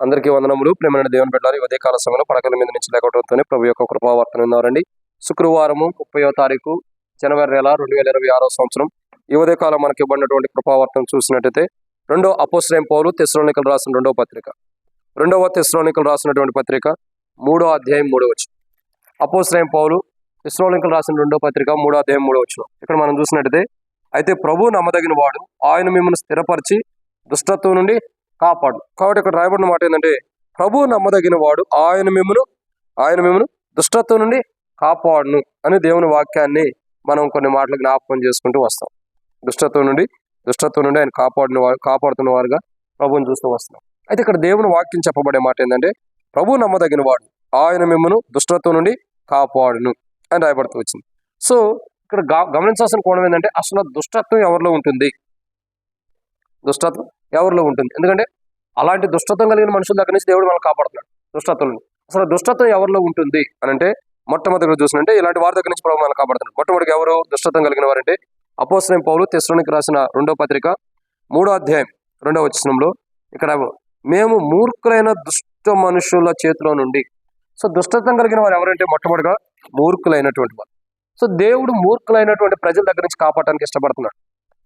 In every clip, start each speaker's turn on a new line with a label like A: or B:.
A: అందరికీ వందనములు. ప్రేమైన దేవుని పెట్టాలి ఉదయ కాల సమయంలో పడకల మీద నుంచి లేకపోవడంతోనే ప్రభు యొక్క కృపావార్తను ఉన్నారండి శుక్రవారము ముప్పయో తారీఖు జనవరి నెల రెండు వేల ఇరవై ఆరో సంవత్సరం. ఈ ఉదయకాలం మనకి ఇవ్వబడినటువంటి కృపావార్తను చూసినట్టయితే రెండో అపోశ్రయం పౌలు తెస్రోనికలు రాసిన రెండవ పత్రిక. రెండవ తెస్రోనికలు రాసినటువంటి పత్రిక మూడో అధ్యాయం మూడో వచ్చిన అపోశ్రయం పౌలు తెస్రోనికలు రాసిన రెండో పత్రిక మూడో అధ్యాయం మూడో వచ్చిన ఇక్కడ మనం చూసినట్టయితే అయితే ప్రభు నమ్మదగిన వాడు ఆయన మిమ్మల్ని స్థిరపరిచి దుష్టత్వం నుండి కాపాడు. కాబట్టి ఇక్కడ రాయబడిన మాట ఏంటంటే ప్రభు నమ్మదగిన వాడు ఆయన మిమ్మను ఆయన మిమ్మను దుష్టత్వం నుండి కాపాడును అని దేవుని వాక్యాన్ని మనం కొన్ని మాటలు జ్ఞాపకం చేసుకుంటూ వస్తాం. దుష్టత్వం నుండి దుష్టత్వం నుండి ఆయన కాపాడిన వారు కాపాడుతున్న వారుగా ప్రభువుని చూస్తూ వస్తున్నాం అయితే ఇక్కడ దేవుని వాక్యం చెప్పబడే మాట ఏంటంటే ప్రభు నమ్మదగిన వాడు ఆయన మిమ్మను దుష్టత్వం నుండి కాపాడును అని రాయబడుతూ వచ్చింది. సో ఇక్కడ గమనించాల్సిన కోణం ఏంటంటే అసలు దుష్టత్వం ఎవరిలో ఉంటుంది? దుష్టత్వం? ఎవరిలో ఉంటుంది? ఎందుకంటే అలాంటి దుష్టత్వం కలిగిన మనుషుల దగ్గర నుంచి దేవుడు మనల్ని కాపాడుతున్నాడు దుష్టత్వం. అసలు దుష్టత్వం ఎవరిలో ఉంటుంది? అని అంటే మొట్టమొదటిగా చూసినంటే ఇలాంటి వారి దగ్గర నుంచి ప్రభు మనల్ని కాపాడుతున్నాడు. మొట్టమొదటిగా ఎవరు దుష్టత్వం కలిగిన వారంటే అపోసరం పౌలు తెస్రోనికి రాసిన రెండో పత్రిక మూడో అధ్యాయం రెండో వచనంలో ఇక్కడ మేము మూర్ఖులైన దుష్ట మనుషుల చేతిలో నుండి. సో దుష్టత్వం కలిగిన వారు ఎవరంటే మొట్టమొదటిగా మూర్ఖులైనటువంటి వారు. సో దేవుడు మూర్ఖులైనటువంటి ప్రజల దగ్గర నుంచి కాపాడటానికి ఇష్టపడుతున్నాడు.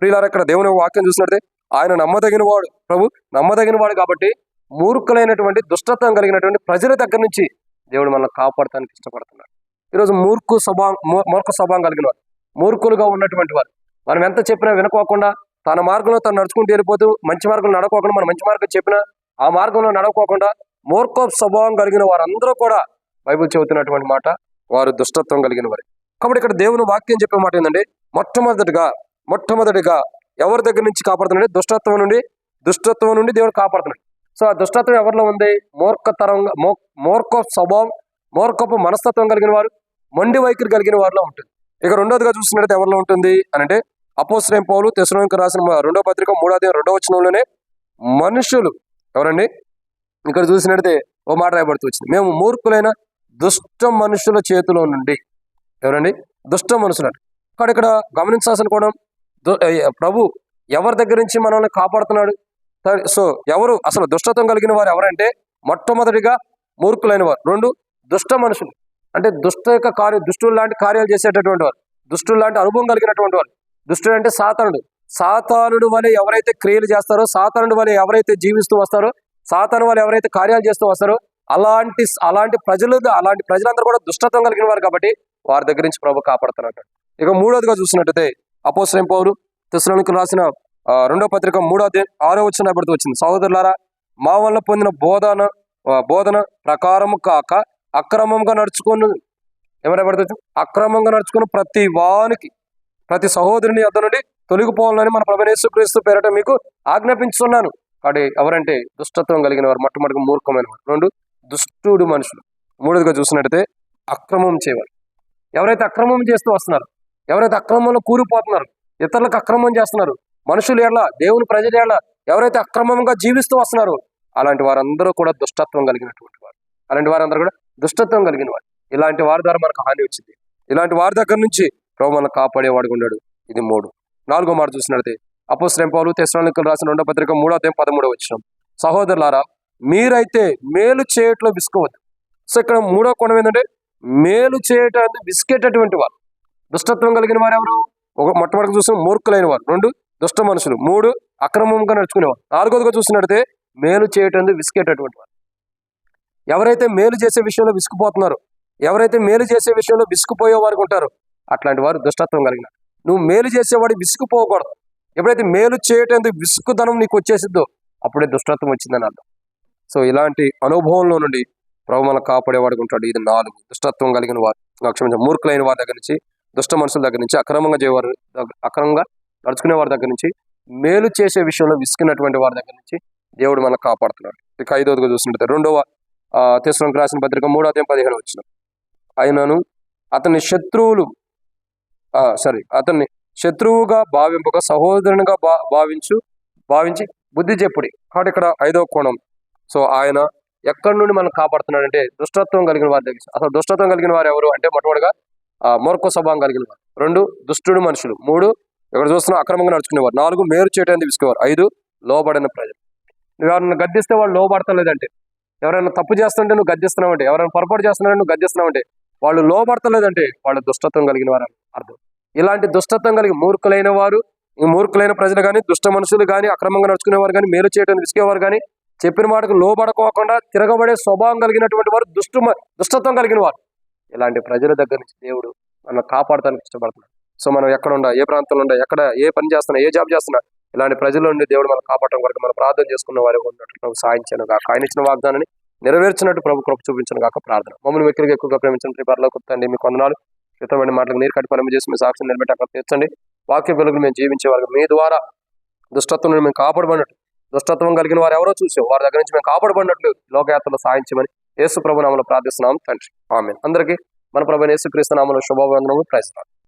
A: ప్రియులారా ఇక్కడ దేవుని వాక్యం చూసినట్టే ఆయన నమ్మదగిన వాడు. ప్రభు నమ్మదగిన వాడు కాబట్టి మూర్ఖులైనటువంటి దుష్టత్వం కలిగినటువంటి ప్రజల దగ్గర నుంచి దేవుడు మనల్ని కాపాడటానికి ఇష్టపడుతున్నాడు. ఈరోజు మూర్ఖు స్వభావం మూర్ఖ స్వభావం కలిగిన వారు మూర్ఖులుగా ఉన్నటువంటి వారు మనం ఎంత చెప్పినా వినుకోకుండా తన మార్గంలో తను నడుచుకుంటూ వెళ్ళిపోతూ మంచి మార్గంలో నడవకుండా మనం మంచి మార్గం చెప్పినా ఆ మార్గంలో నడవకోకుండా మూర్ఖ స్వభావం కలిగిన వారందరూ కూడా బైబిల్ చెబుతున్నటువంటి మాట వారు దుష్టత్వం కలిగిన వారు. కాబట్టి ఇక్కడ దేవుని వాక్యం చెప్పే మాట ఏంటంటే మొట్టమొదటిగా మొట్టమొదటిగా ఎవరి దగ్గర నుంచి కాపాడుతున్నాడు దుష్టత్వం నుండి దుష్టత్వం నుండి దేవుడు కాపాడుతున్నాడు. సో ఆ దుష్టత్వం ఎవరిలో ఉంది? మూర్ఖతరంగా మూ- మూర్ఖ స్వభావం మూర్ఖపు మనస్తత్వం కలిగిన వారు మొండి వైఖరి కలిగిన వారిలో ఉంటుంది. ఇక రెండోదిగా చూసినట్టు ఎవరిలో ఉంటుంది అని అంటే అపోశ్రయం పౌలు తెసలోనికి రాసిన రెండో పత్రిక మూడోది రెండో వచనంలోనే మనుషులు ఎవరండి? ఇక్కడ చూసినట్టయితే ఓ మాట రాయబడుతూ వచ్చింది. మేము మూర్ఖులైన దుష్ట మనుషుల చేతిలో నుండి ఎవరండి? దుష్ట మనుషులు అంట. ఇక్కడ గమనించాల్సిన కోణం ప్రభు ఎవరి దగ్గర నుంచి మనల్ని కాపాడుతున్నాడు? సరే, సో ఎవరు? అసలు దుష్టత్వం కలిగిన వారు ఎవరంటే మొట్టమొదటిగా మూర్ఖులైన వారు. రెండు దుష్ట మనుషులు. అంటే దుష్ట యొక్క కార్య దుష్టులు లాంటి కార్యాలు చేసేటటువంటి వారు. దుష్టులు లాంటి అనుభవం కలిగినటువంటి వారు. దుష్టుడు అంటే సాతానుడు. సాతానుడు వలె ఎవరైతే క్రియలు చేస్తారో సాతానుడు వలె ఎవరైతే జీవిస్తూ వస్తారో సాతాను వాళ్ళు ఎవరైతే కార్యాలు చేస్తూ వస్తారో అలాంటి అలాంటి ప్రజలు అలాంటి ప్రజలందరూ కూడా దుష్టత్వం కలిగిన వారు కాబట్టి వారి దగ్గర నుంచి ప్రభు కాపాడుతున్నట్టు. ఇక మూడోదిగా చూసినట్టయితే అపోసరం పౌరు తెసలోనికి రాసిన ఆ, రెండో పత్రిక మూడో ఆరో వచ్చిన పడుతూ వచ్చింది. సహోదరులారా మా వల్ల పొందిన బోధన బోధన ప్రకారము కాక అక్రమంగా నడుచుకుని ఎవరెవరితో అక్రమంగా నడుచుకుని ప్రతి వానికి ప్రతి సహోదరుని యొద్ద నుండి తొలగిపోవాలని మన ప్రభనేశ్వ క్రీస్తు పేరట మీకు ఆజ్ఞాపించున్నాను కాబట్టి ఎవరంటే దుష్టత్వం కలిగిన వారు మొట్టమొదటి మూర్ఖమైన వారు. రెండు దుష్టుడు మనుషులు. మూడోదిగా చూసినట్టయితే అక్రమం చేయవాలి. ఎవరైతే అక్రమం చేస్తూ వస్తున్నారు ఎవరైతే అక్రమంలో కూలిపోతున్నారు ఇతరులకు అక్రమం చేస్తున్నారు మనుషులు ఏళ్ళ దేవుని ప్రజలు ఏళ్ళ ఎవరైతే అక్రమంగా జీవిస్తూ వస్తున్నారో అలాంటి వారందరూ కూడా దుష్టత్వం కలిగినటువంటి వారు. అలాంటి వారందరూ కూడా దుష్టత్వం కలిగిన వారు. ఇలాంటి వారి ద్వారా మనకు హాని వచ్చింది. ఇలాంటి వారి దగ్గర నుంచి ప్రభు మనల్ని కాపాడేవాడు ఉన్నాడు ఇది మూడు. నాలుగో మాట చూసినట్లయితే అపోశ్రయం పౌలు తెస్సలోనికలు రాసిన రెండో పత్రిక మూడో అధ్యాయం పదమూడో వచ్చిన సహోదరులారా మీరైతే మేలు చేయట్లో విసుకోవద్దు. సో ఇక్కడ మూడో కోణం ఏంటంటే మేలు చేయటాన్ని విసికేటటువంటి వారు. దుష్టత్వం కలిగిన వారు ఎవరు ఒక మొట్టమొదటి చూసిన మూర్ఖులైన వారు రెండు దుష్ట మనుషులు. మూడు అక్రమంగా నడుచుకునేవారు. నాలుగోదిగా చూసినట్టయితే మేలు చేయటం విసికేటటువంటి వారు. ఎవరైతే మేలు చేసే విషయంలో విసుకుపోతున్నారో ఎవరైతే మేలు చేసే విషయంలో విసుకుపోయే వారికి ఉంటారో అట్లాంటి వారు దుష్టత్వం కలిగిన నువ్వు మేలు చేసేవాడు విసుకుపోకూడదు. ఎప్పుడైతే మేలు చేయటం విసుకుదనం నీకు వచ్చేసిద్దో అప్పుడే దుష్టత్వం వచ్చిందని అర్థం. సో ఇలాంటి అనుభవంలో నుండి ప్రభు మనల్ని కాపాడేవాడికి ఉంటాడు. ఇది నాలుగు. దుష్టత్వం కలిగిన వారు. క్షమించిన మూర్ఖులైన వారి దగ్గర నుంచి దుష్ట మనుషుల దగ్గర నుంచి అక్రమంగా చేయవారు అక్రమంగా నడుచుకునే వారి దగ్గర నుంచి మేలు చేసే విషయంలో విసుకున్నటువంటి వారి దగ్గర నుంచి దేవుడు మనకు కాపాడుతున్నాడు. ఇక ఐదవదిగా చూసినట్టు రెండవ తెసలోనికి రాసిన పత్రిక మూడో అధ్యాయం పదిహేను వచ్చిన ఆయనను అతని శత్రువులు సారీ అతన్ని శత్రువుగా భావింపక సహోదరునిగా భా భావించు భావించి బుద్ధి చెప్పుడి. కాబట్టి ఇక్కడ ఐదవ కోణం. సో ఆయన ఎక్కడి నుండి మనం కాపాడుతున్నాడంటే దుష్టత్వం కలిగిన వారి దగ్గర అసలు దుష్టత్వం కలిగిన వారు ఎవరు అంటే మొట్టమొదటిగా ఆ, మూర్ఖ స్వభావం కలిగిన వారు. రెండు దుష్టుడు మనుషులు. మూడు ఎక్కడ చూస్తున్నా అక్రమంగా నడుచుకునేవారు. నాలుగు మేలు చేయడానికి తీసుకునేవారు ఐదు లోబడిన ప్రజలు. నువ్వు ఎవరిని గద్దిస్తే వాళ్ళు లోబడతలేదంటే. ఎవరైనా తప్పు చేస్తుంటే నువ్వు గద్దిస్తున్నావంటే. ఎవరైనా పొరపాటు చేస్తున్నారంటే నువ్వు గద్దిస్తున్నావంటే. వాళ్ళు లోబడతలేదంటే వాళ్ళు దుష్టత్వం కలిగిన వారు అర్థం. ఇలాంటి దుష్టత్వం కలిగి మూర్ఖులైన వారు ఈ మూర్ఖులైన ప్రజలు కానీ దుష్ట మనుషులు కానీ అక్రమంగా నడుచుకునేవారు కానీ మేలు చేయడానికి విసిగేవారు కానీ చెప్పిన మాటకు లోబడకోకుండా తిరగబడే స్వభావం కలిగినటువంటి వారు దుష్టు దుష్టత్వం కలిగిన వారు. ఇలాంటి ప్రజల దగ్గర నుంచి దేవుడు మనం కాపాడటానికి ఇష్టపడుతున్నాడు సో మనం ఎక్కడ ఉండా ఏ ప్రాంతంలో ఉండా ఎక్కడ ఏ పని చేస్తున్నా ఏ జాబ్ చేస్తున్నా ఇలాంటి ప్రజల నుండి దేవుడు మనం కాపాడటం కొరకు మనం ప్రార్థన చేసుకున్న వారి ఉన్నట్టు ప్రభు సాయించాను కాక ఆయన ఇచ్చిన వాగ్దానాన్ని నెరవేర్చినట్టు ప్రభు కృప చూపించను కాక ప్రార్థన. మమ్మల్ని వ్యక్తులకు ఎక్కువగా ప్రేమించండి పరలో కుత్తండి మీ కొందనాలు. క్రితమైన మాటలకు నీరు కట్టి పరమ చేసి మీ సాక్షి నిలబెట్టి అక్కడ తీర్చండి వాక్య వెలుగులు మేము జీవించే వారికి. మీ ద్వారా దుష్టత్వం నుండి మేము కాపాడబడినట్టు దుష్టత్వం కలిగిన వారు ఎవరో చూసాం వారి దగ్గర నుంచి మేము కాపాడబడినట్లు లోకయాత్రలో సాయించమని యేసు ప్రభు నామలో ప్రార్థిస్తున్నాం. తండ్రి. ఆమె అందరికీ మన ప్రభు నేసుక్రీస్తు నామలో శుభవందనము ప్రయత్నం